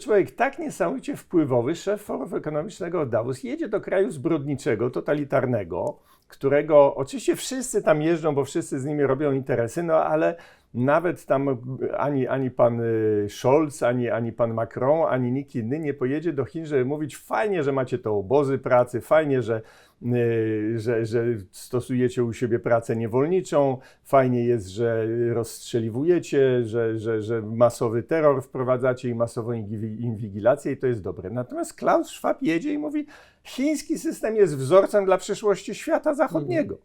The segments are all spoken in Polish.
Człowiek tak niesamowicie wpływowy, szef Forum Ekonomicznego Davos, jedzie do kraju zbrodniczego, totalitarnego, którego oczywiście wszyscy tam jeżdżą, bo wszyscy z nimi robią interesy, no ale nawet tam ani, ani pan y, Scholz, ani, ani pan Macron, ani nikt inny nie pojedzie do Chin, żeby mówić fajnie, że macie te obozy pracy, fajnie, że, y, że, że stosujecie u siebie pracę niewolniczą, fajnie jest, że rozstrzeliwujecie, że, że, że masowy terror wprowadzacie i masową inwi- inwigilację i to jest dobre. Natomiast Klaus Schwab jedzie i mówi, chiński system jest wzorcem dla przyszłości świata zachodniego.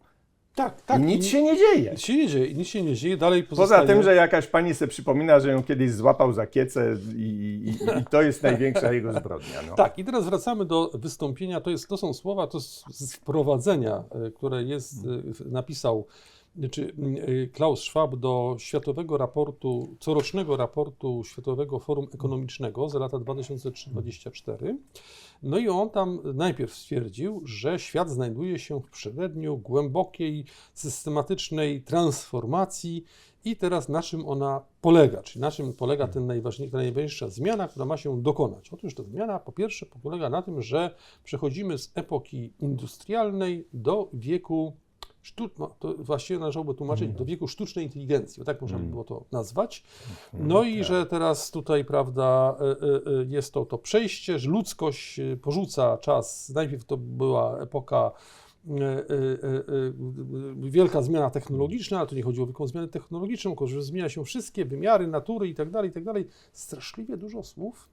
Tak, tak. I nic się nie dzieje. Nic się nie dzieje, nic się nie dzieje, dalej Poza tym, że jakaś pani sobie przypomina, że ją kiedyś złapał za kiecę i, i, i to jest największa jego zbrodnia. No. Tak, i teraz wracamy do wystąpienia. To, jest, to są słowa to z, z wprowadzenia, e, które jest, e, napisał czy e, Klaus Schwab do światowego raportu, corocznego raportu Światowego Forum Ekonomicznego za lata 2003-2024. No i on tam najpierw stwierdził, że świat znajduje się w przededniu głębokiej, systematycznej transformacji i teraz na czym ona polega, czyli na czym polega ten najważniejsza, ta najważniejsza zmiana, która ma się dokonać. Otóż ta zmiana po pierwsze polega na tym, że przechodzimy z epoki industrialnej do wieku sztu, no, to właściwie należałoby tłumaczyć do wieku sztucznej inteligencji, bo tak można by było to nazwać. No i że teraz tutaj, prawda, y, y, y, jest to, to przejście, że ludzkość porzuca czas, najpierw to była epoka wielka zmiana technologiczna, ale tu nie chodziło tylko o zmianę technologiczną, tylko że zmienia się wszystkie wymiary natury i tak dalej, i tak dalej. Straszliwie dużo słów.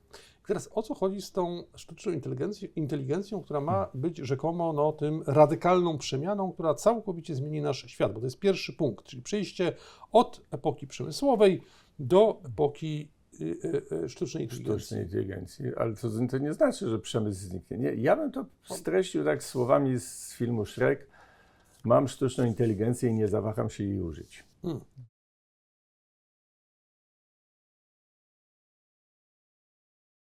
Teraz o co chodzi z tą sztuczną inteligencją, inteligencją, która ma być rzekomo no, tym radykalną przemianą, która całkowicie zmieni nasz świat, bo to jest pierwszy punkt, czyli przejście od epoki przemysłowej do epoki y, y, y, sztucznej inteligencji. Sztucznej inteligencji, ale to, to nie znaczy, że przemysł zniknie. Nie, ja bym to streścił tak słowami z filmu Shrek. Mam sztuczną inteligencję i nie zawaham się jej użyć. Hmm.